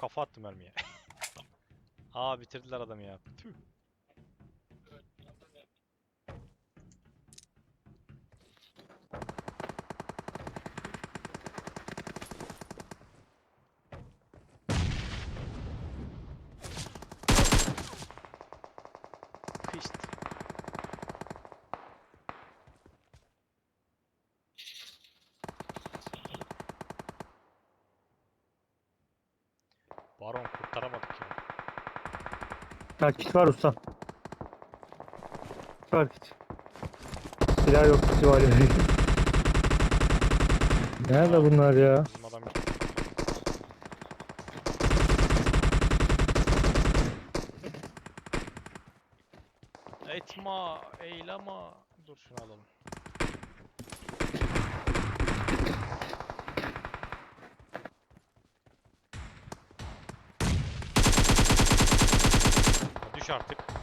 kafa attım mermiye. Aa bitirdiler adamı ya. Tüh. Ha kit var usta. Var kit. Silah yok ya. Nerede bunlar ya? Bizim adam. Etma, eylama. Dur şunu alalım. Artık.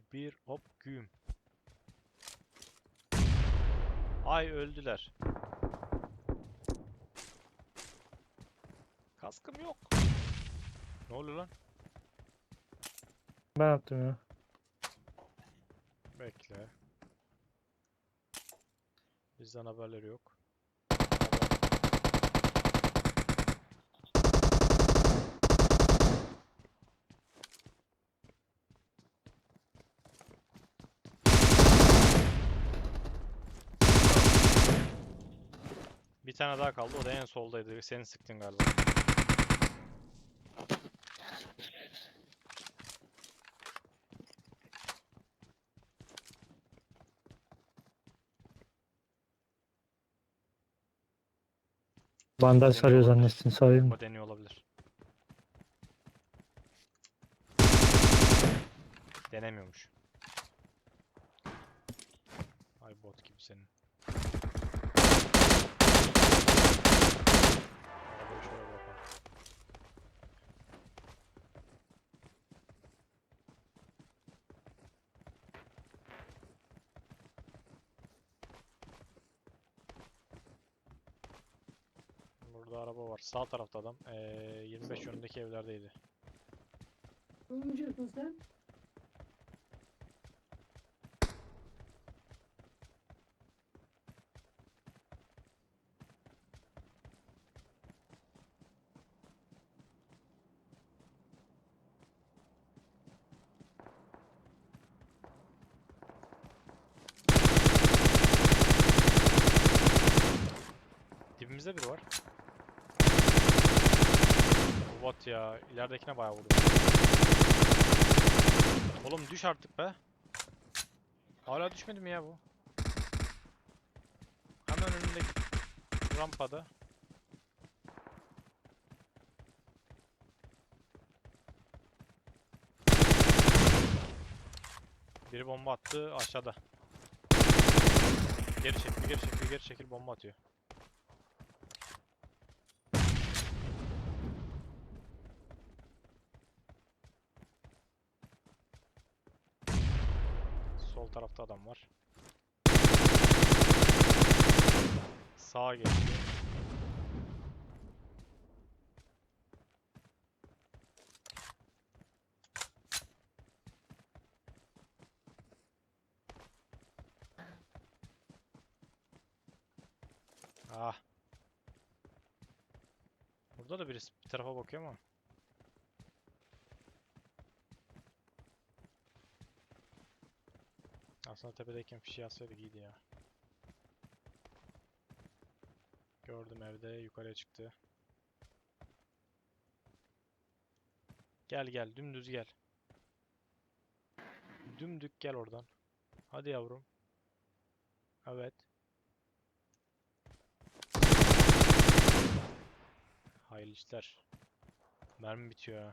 2, 1, hop güm. Ay öldüler. Kaskım yok. Ne oluyor lan? Ben attım ya. Bekle. Bizden haberleri yok. Tane daha kaldı. O da en soldaydı. Seni sıktın galiba. Bandaj sarıyor zannetsin sarayım mı? O deniyor olabilir. Denemiyormuş. Ay bot gibi senin. Arabayı şöyle bırakalım. Burada araba var. Sağ tarafta adam. Ee, 25 yönündeki evlerdeydi. Oyuncusun sen. Dibimizde biri var. Bot ya. İleridekine bayağı vurdu. Oğlum düş artık be. Hala düşmedi mi ya bu? Hemen önündeki rampada. Biri bomba attı aşağıda. Geri çekil, geri çekil, geri çekil bomba atıyor. Sol tarafta adam var. Sağa geçti. Ah. Burada da birisi bir tarafa bakıyor ama. Aslında tepedeyken fişi atsaydık iyiydi ya. Gördüm evde yukarıya çıktı. Gel gel dümdüz gel. Dümdük gel oradan. Hadi yavrum. Evet. Hayırlı işler. Mermi bitiyor ha.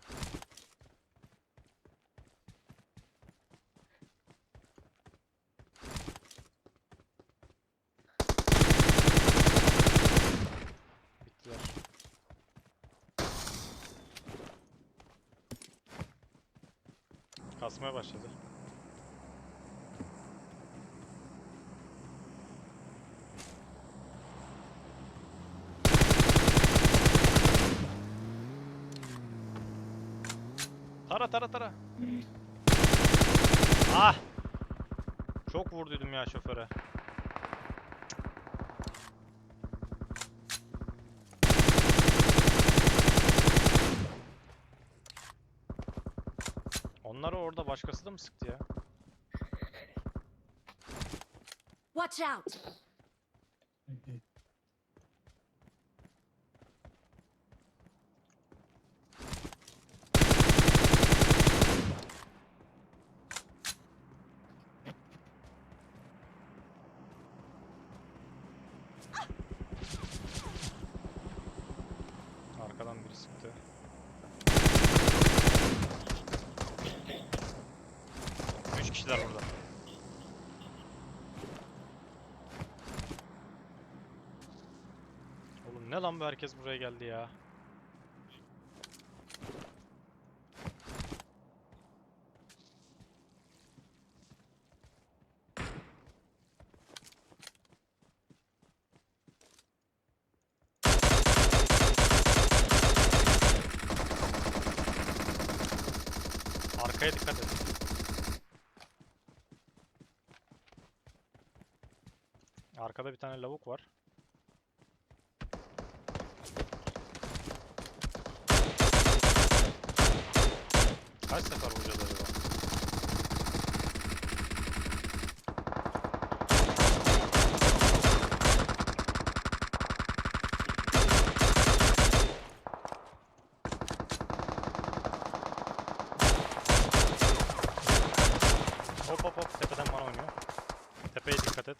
Kasmaya başladı. Tara tara tara. Ah! Çok vurduydum ya şoföre. Onları orada başkası da mı sıktı ya? Watch out! Arkadan biri sıktı. Kişiler burada. Oğlum ne lan bu herkes buraya geldi ya. Arkaya dikkat et. Arkada bir tane lavuk var. Kaç sefer vuracağız acaba? Hop hop hop tepeden bana oynuyor. Tepeye dikkat et.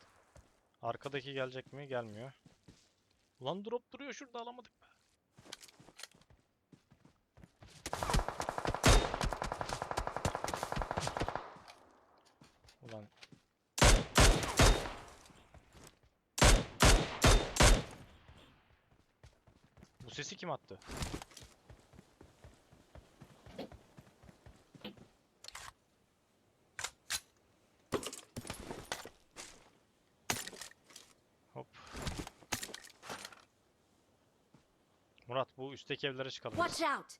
Arkadaki gelecek mi? Gelmiyor. Ulan drop duruyor şurada alamadık be. Ulan. Bu sesi kim attı? Murat bu üstteki evlere çıkalım. Watch out!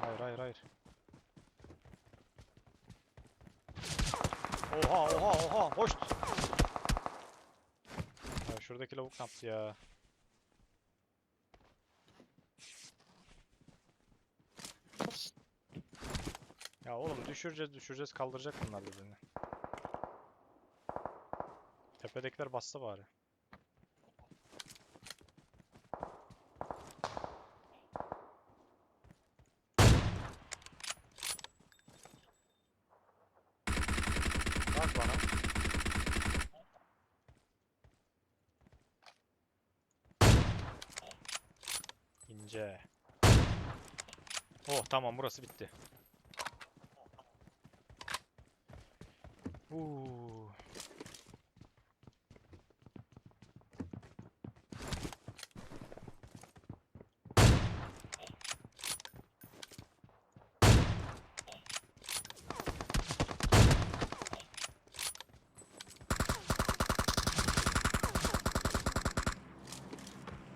Hayır hayır hayır. Oha oha oha hoş. Ya şuradaki lavuk ne yaptı ya? Ya oğlum düşüreceğiz düşüreceğiz kaldıracak bunlar birbirini. Tepedekiler bassa bari. Bak bana. İnce. Oh tamam burası bitti. Uuu.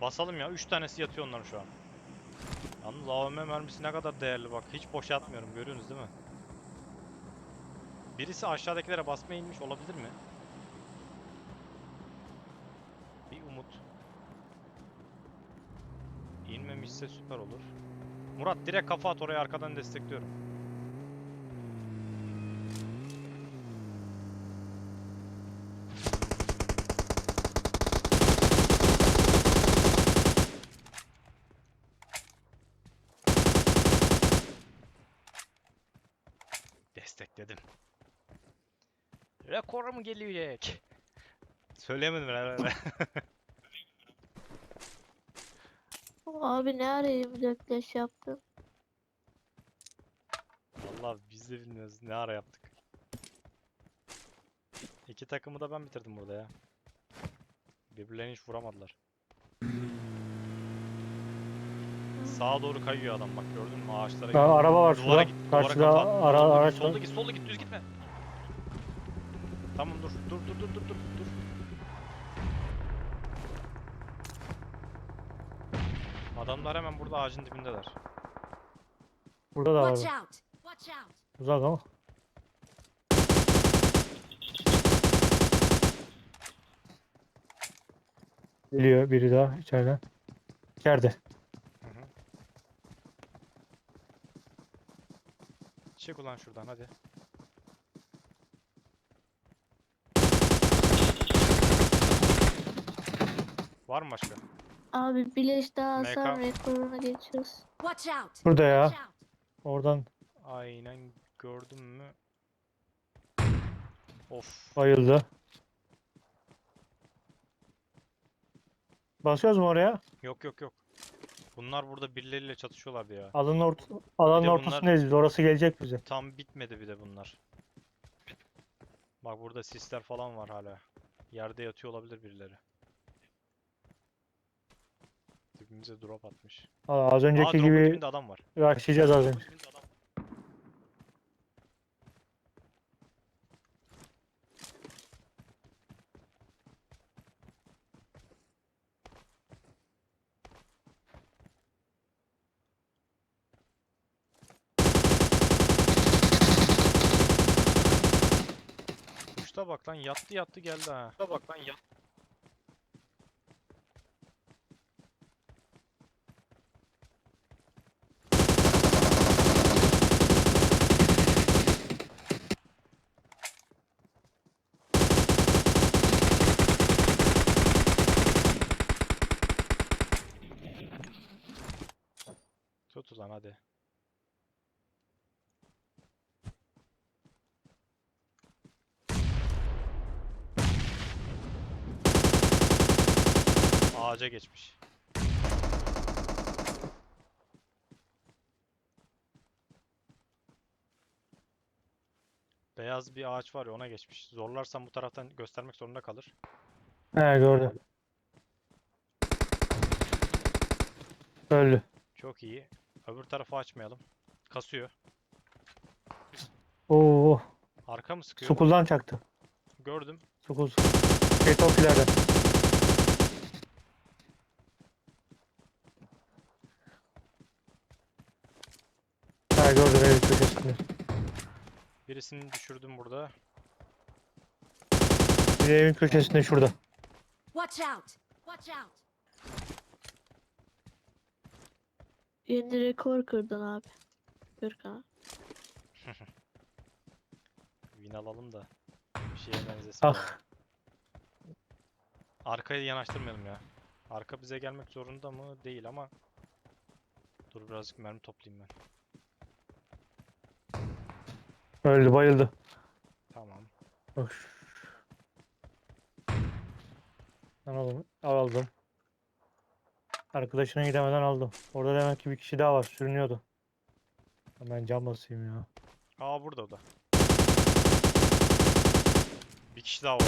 Basalım ya. 3 tanesi yatıyor onların şu an. Yalnız AVM mermisi ne kadar değerli bak. Hiç boşa atmıyorum. Görüyorsunuz değil mi? Birisi aşağıdakilere basmaya inmiş olabilir mi? Bir umut. İnmemişse süper olur. Murat direkt kafa at oraya arkadan destekliyorum. Rekor mu gelecek? Söyleyemedim herhalde. Abi ne ara 24 yaş yaptın? Vallahi biz de bilmiyoruz ne ara yaptık. İki takımı da ben bitirdim burada ya. Birbirlerini hiç vuramadılar. Sağa doğru kayıyor adam bak gördün mü ağaçlara gidiyor. araba var Duvara şurada. git, duvara Karşıda ara araç var. Solda git, solda git, düz gitme. Tamam dur, dur, dur, dur, dur, dur, dur. Adamlar hemen burada ağacın dibindeler. Burada da Watch var. out! Watch out! Uzak ama. Geliyor biri daha içeriden. İçeride. Hı hı. Çık ulan şuradan hadi. Var mı başka? Abi bileş daha MK. alsam rekoruna geçiyoruz. Watch out! Burada ya. Watch out! Oradan Aynen gördün mü? Of. bayıldı. Basıyoruz mu oraya? Yok yok yok. Bunlar burada birileriyle çatışıyorlardı ya. Alanın, ort alanın bunlar- ortasındayız biz. Orası gelecek bize. Tam bitmedi bir de bunlar. Bak burada sisler falan var hala. Yerde yatıyor olabilir birileri. Dibimize drop atmış. Aa, az Aa önceki drop'un gibi dibinde adam var. başlayacağız az önce. Uçta bak lan yattı yattı geldi ha. Uçta bak lan yattı. Tut ulan hadi. Ağaca geçmiş. Beyaz bir ağaç var ya ona geçmiş. Zorlarsam bu taraftan göstermek zorunda kalır. He gördüm. Öldü. Çok iyi. Öbür tarafı açmayalım. Kasıyor. Oo, Arka mı sıkıyor? Sukuldan çaktı. Gördüm. Sukul. Şey Tokilerden. Ha gördüm köşesinde. Birisini düşürdüm burada. Bir evin köşesinde şurada. Watch out! Watch out! Yeni rekor kırdın abi. Gürkan. Win alalım da. Bir şeye benzesin. Ah. ya. Arkayı yanaştırmayalım ya. Arka bize gelmek zorunda mı? Değil ama. Dur birazcık mermi toplayayım ben. Öldü bayıldı. Tamam. Of. Ben aldım. Aldım. Arkadaşına gidemeden aldım. Orada demek ki bir kişi daha var. Sürünüyordu. Ben cam basayım ya. Aa burada da. Bir kişi daha var.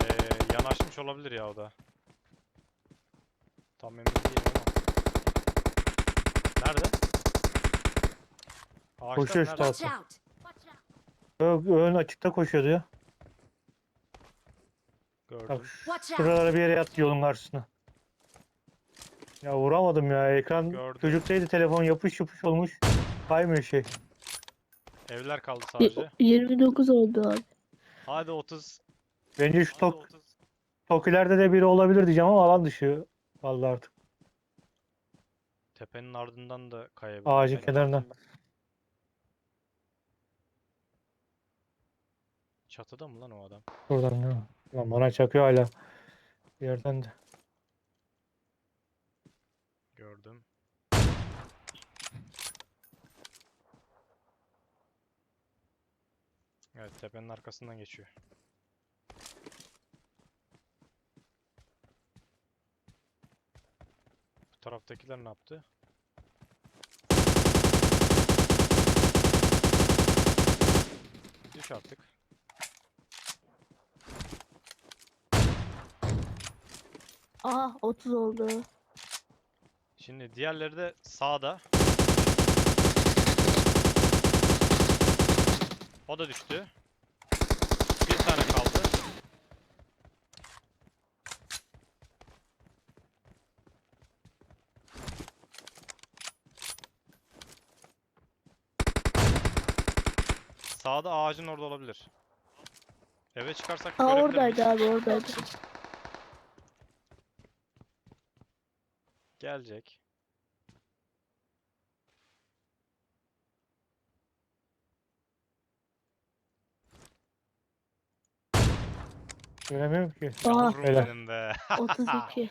Ee, yanaşmış olabilir ya o da. Tam emin değilim ama. Nerede? Koşuyor nerede? işte Watch out! Watch out! Ö- Ön açıkta koşuyordu ya. Gördüm. Bak Watch out! şuralara bir yere yat yolun karşısına. Ya vuramadım ya. Ekran Gördüm. çocuktaydı telefon yapış yapış olmuş. Kaymıyor şey. Evler kaldı sadece. 29 oldu abi. Hadi 30. Bence şu Hadi tok, 30. Tokilerde de biri olabilir diyeceğim ama alan dışı. Vallahi artık. Tepenin ardından da kayabilir. Ağacın kenarından. ardından. Çatıda mı lan o adam? Buradan ya. Lan bana çakıyor hala. Bir yerden de. Gördüm. Evet tepenin arkasından geçiyor. Bu taraftakiler ne yaptı? Düş artık. Aha 30 oldu. Şimdi diğerleri de sağda. O da düştü. Bir tane kaldı. Sağda ağacın orada olabilir. Eve çıkarsak Aa görebilir oradaydı miyiz? abi oradaydı. Gelecek. Göremiyorum ki. Aa. Yavrum Helal. benim be. 32.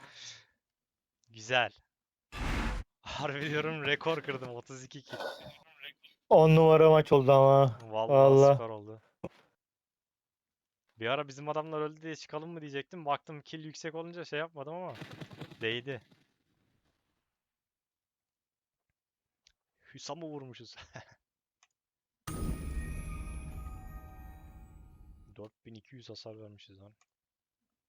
Güzel. Harbi diyorum rekor kırdım 32 kill. 10 numara maç oldu ama. Vallahi Vallahi. süper oldu. Bir ara bizim adamlar öldü diye çıkalım mı diyecektim. Baktım kill yüksek olunca şey yapmadım ama değdi. Hüsam'ı vurmuşuz. 4200 hasar vermişiz lan.